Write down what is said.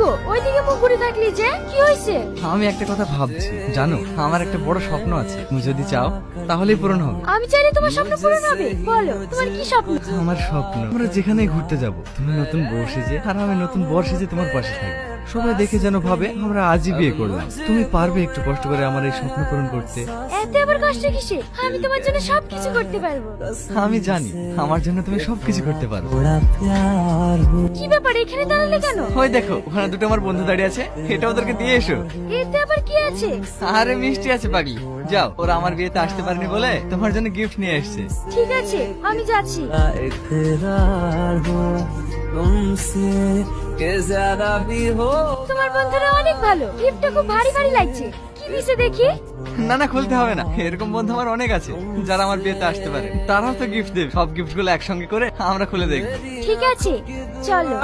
গো ওইদিকে মুখ ঘুরে থাকলি যে? কি হয়েছে? আমি একটা কথা ভাবছি। জানো আমার একটা বড় স্বপ্ন আছে। তুমি যদি চাও তাহলেই পূরণ হবে। আমি চাইলে তোমার স্বপ্ন পূরণ হবে। বলো তোমার কি স্বপ্ন? আমার স্বপ্ন আমরা যেখানেই ঘুরতে যাব তুমি নতুন বউ সেজে আর আমি নতুন বর সেজে তোমার পাশে থাকব। সবাই দেখে যেন ভাবে আমরা আজই বিয়ে করলাম। তুমি পারবে একটু কষ্ট করে আমার এই স্বপ্ন পূরণ করতে। এত আবার কষ্ট কিসে? আমি তোমার জন্য সবকিছু করতে পারব। আমি জানি আমার জন্য তুমি সবকিছু করতে পারো। কি ব্যাপার এখানে দাঁড়ালে কেন? ওই দেখো ওখানে দুটো আমার বন্ধু দাঁড়িয়ে আছে এটা ওদেরকে দিয়ে এসো। এতে আবার কি আছে? আরে মিষ্টি আছে পাগলি। যাও ওরা আমার বিয়েতে আসতে পারেনি বলে তোমার জন্য গিফট নিয়ে এসেছে। ঠিক আছে আমি যাচ্ছি। তোমার বন্ধুরা অনেক ভালো গিফটটা খুব ভারী ভারী লাগছে। দিছে দেখি। না না খুলতে হবে না। এরকম বন্ধু আমার অনেক আছে যারা আমার বিয়েতে আসতে পারে। তারাও তো গিফট দেবে। সব গিফটগুলো একসঙ্গে করে আমরা খুলে দেখব। ঠিক আছে চলো।